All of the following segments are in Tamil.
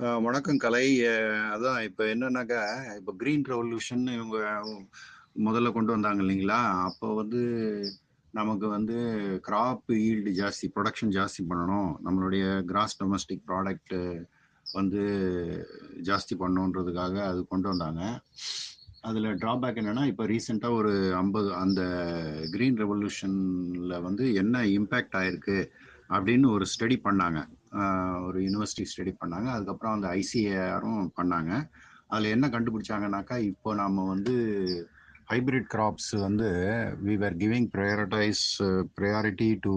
வணக்கம் கலை. அதான் இப்போ என்னன்னாக்கா இப்போ கிரீன் ரெவல்யூஷன் இவங்க முதல்ல கொண்டு வந்தாங்க இல்லைங்களா? அப்போ வந்து நமக்கு வந்து கிராப் ஈல்டு ஜாஸ்தி ப்ரொடக்ஷன் ஜாஸ்தி பண்ணணும். நம்மளுடைய கிராஸ் டொமஸ்டிக் ப்ராடக்ட் வந்து ஜாஸ்தி பண்ணணுன்றதுக்காக அது கொண்டு வந்தாங்க. அதில் ட்ராபேக் என்னென்னா இப்போ ரீசெண்டாக ஒரு ஐம்பது அந்த க்ரீன் ரெவல்யூஷனில் வந்து என்ன இம்பேக்ட் ஆயிருக்கு அப்படின்னு ஒரு ஸ்டடி பண்ணாங்க. ஒரு யூனிவர்சிட்டி ஸ்டடி பண்ணாங்க. அதுக்கப்புறம் அந்த ஐசிஏஆரும் பண்ணாங்க. அதில் என்ன கண்டுபிடிச்சாங்கனாக்கா இப்போ நம்ம வந்து ஹைபிரிட் கிராப்ஸ் வந்து we are giving prioritize priority to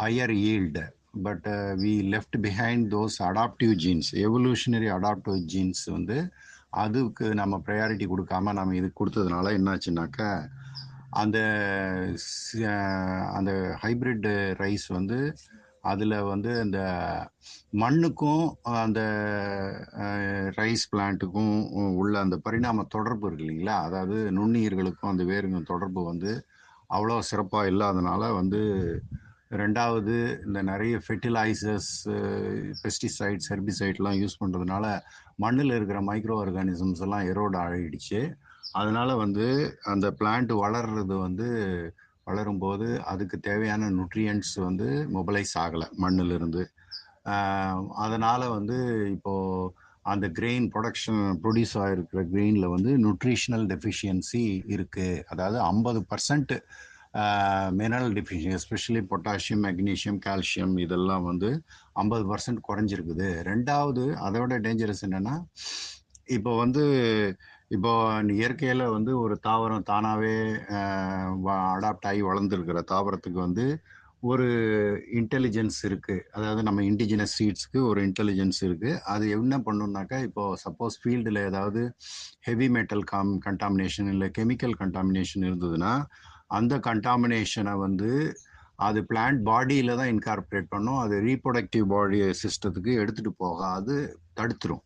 higher yield but we left behind those adaptive genes evolutionary adaptive genes வந்து அதுக்கு நம்ம ப்ரையாரிட்டி கொடுக்காம நம்ம இது கொடுத்ததுனால என்னாச்சுனாக்கா அந்த அந்த ஹைப்ரிட் ரைஸ் வந்து அதில் வந்து அந்த மண்ணுக்கும் அந்த ரைஸ் பிளான்ட்டுக்கும் உள்ள அந்த பரிணாம தொடர்பு இருக்கு இல்லைங்களா? அதாவது நுண்ணுயிர்களுக்கும் அந்த வேருங்க தொடர்பு வந்து அவ்வளோ சிறப்பாக இல்லாதனால வந்து ரெண்டாவது இந்த நிறைய ஃபெர்டிலைசர்ஸ் பெஸ்டிசைட்ஸ் ஹெர்பிசைட்லாம் யூஸ் பண்ணுறதுனால மண்ணில் இருக்கிற மைக்ரோ ஆர்கானிசம்ஸ் எல்லாம் எரோட ஆகிடுச்சு அதனால் வந்து அந்த பிளான்ட் வளர்றது வந்து வளரும்போது அதுக்கு தேவையான நியூட்ரியன்ட்ஸ் வந்து மொபைலைஸ் ஆகலை மண்ணிலிருந்து. அதனால் வந்து இப்போது அந்த கிரெயின் ப்ரொடக்ஷன் ப்ரொடியூஸ் ஆகிருக்கிற கிரெயினில் வந்து நியூட்ரிஷனல் டெஃபிஷியன்சி இருக்குது அதாவது ஐம்பது percent mineral deficiency especially potassium magnesium calcium இதெல்லாம் வந்து ஐம்பது பர்சன்ட் குறைஞ்சிருக்குது. ரெண்டாவது அதோட டேஞ்சரஸ் என்னென்னா இப்போ வந்து இப்போ இயற்கையில் வந்து ஒரு தாவரம் தானாகவே அடாப்ட் ஆகி வளர்ந்துருக்கிற தாவரத்துக்கு வந்து ஒரு இன்டெலிஜென்ஸ் இருக்குது அதாவது நம்ம இண்டிஜினஸ் சீட்ஸ்க்கு ஒரு இன்டெலிஜென்ஸ் இருக்குது அது என்ன பண்ணுனாக்கா இப்போ சப்போஸ் ஃபீல்டில் ஏதாவது ஹெவி மெட்டல் காம் கண்டாமினேஷன் இல்லை கெமிக்கல் கண்டாமினேஷன் இருந்ததுன்னா அந்த கண்டாமினேஷனை வந்து அது பிளான்ட் பாடியில தான் இன்கார்பரேட் பண்ணும். அது ரீப்ரொடக்டிவ் பாடி சிஸ்டத்துக்கு எடுத்துட்டு போகாது தடுத்துரும்.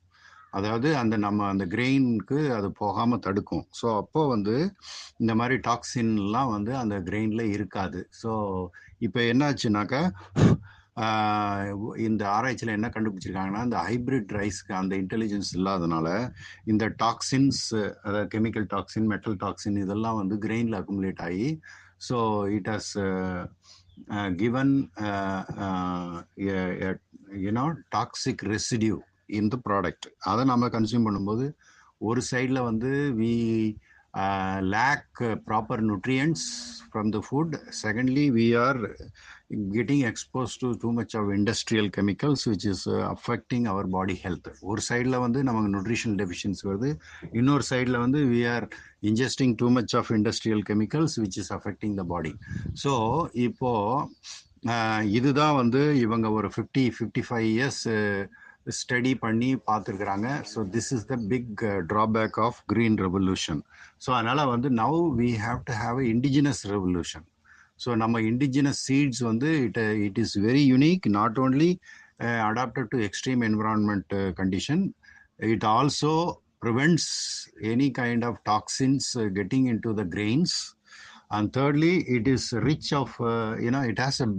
அதாவது அந்த நம்ம அந்த கிரெயினுக்கு அது போகாமல் தடுக்கும். ஸோ அப்போ வந்து இந்த மாதிரி டாக்ஸின்லாம் வந்து அந்த கிரெயினில் இருக்காது. ஸோ இப்போ என்னாச்சுனாக்கா இந்த ஆராய்ச்சியில் என்ன கண்டுபிடிச்சிருக்காங்கன்னா இந்த ஹைபிரிட் ரைஸ்க்கு அந்த இன்டெலிஜென்ஸ் இல்லாதனால இந்த டாக்ஸின்ஸ் அதாவது கெமிக்கல் டாக்ஸின் மெட்டல் டாக்ஸின் இதெல்லாம் வந்து கிரெயினில் அக்குமுலேட் ஆகி so it has given you know toxic residue. In the product அதை நம்ம கன்சியூம் பண்ணும்போது ஒரு சைடில் வந்து we lack proper nutrients from the food secondly we are getting expose to too much of industrial chemicals which is affecting our body health ஒரு சைடில் வந்து நமக்கு நியூட்ரிஷனல் டெஃபிஷியன்ஸ் வருது இன்னொரு சைடில் வந்து we are ingesting too much of industrial chemicals which is affecting the body so இப்போது இதுதான் வந்து இவங்க ஒரு fifty fifty five years study பண்ணி பார்த்துருக்குறாங்க so this is the big drawback of green revolution so அதனால் வந்து now we have to have a indigenous revolution so நம்ம இண்டிஜினஸ் சீட்ஸ் வந்து it it is very unique not only adapted to extreme environment condition it also prevents any kind of toxins uh, getting into the grains and thirdly it is rich of uh, you know it has a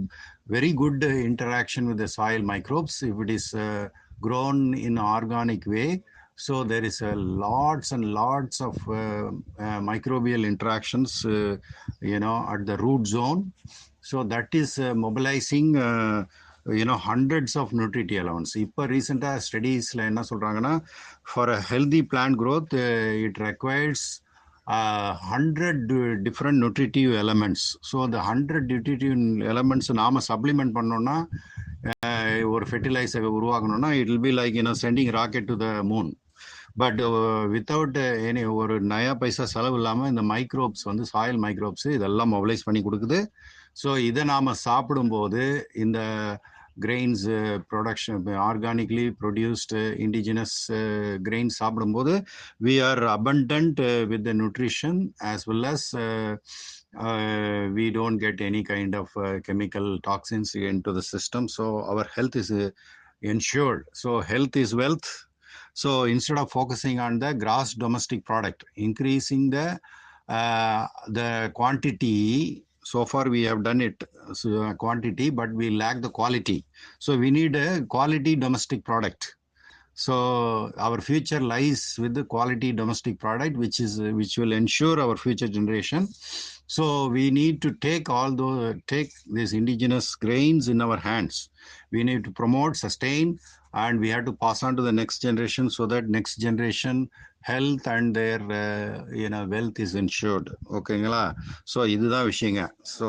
very good uh, interaction with the soil microbes if it is uh, grown in organic way so there is a lots and lots of uh, uh, microbial interactions uh, you know at the root zone so that is uh, mobilizing uh, you know hundreds of nutrient elements இப்போ ரீசெண்டாக ஸ்டடீஸில் என்ன சொல்கிறாங்கன்னா for a healthy plant growth uh, it requires hundred different nutritive elements so அந்த ஹண்ட்ரட் நியூட்ரிட்டிவ் எலமெண்ட்ஸ் நாம் சப்ளிமெண்ட் பண்ணோம்னா அஹ், ஒரு ஃபெர்டிலைசரை உருவாக்கணும்னா it will be like you know sending rocket to the moon but without any ஒரு நயா பைசா செலவு இல்லாமல் இந்த மைக்ரோப்ஸ் வந்து சாயில் மைக்ரோப்ஸ் இதெல்லாம் மொபிலைஸ் பண்ணி கொடுக்குது. ஸோ இதை நாம் சாப்பிடும்போது இந்த grains production organically produced indigenous grains சாப்பிடும்போது we are abundant with the nutrition nutrition well well uh, uh, we don't get any kind of uh, chemical toxins into the system so our health is uh, ensured so health is wealth. So instead of focusing on the gross domestic product increasing the uh, the quantity so far we have done it so, uh, quantity but we lack the quality. So we need a quality domestic product. So our future lies with the quality domestic product which is which will ensure our future generation so we need to take all those take these indigenous grains in our hands we need to promote sustain and we have to pass on to the next generation so that next generation health and their uh, you know wealth is ensured ஓகேங்களா ஸோ இதுதான் விஷயங்க ஸோ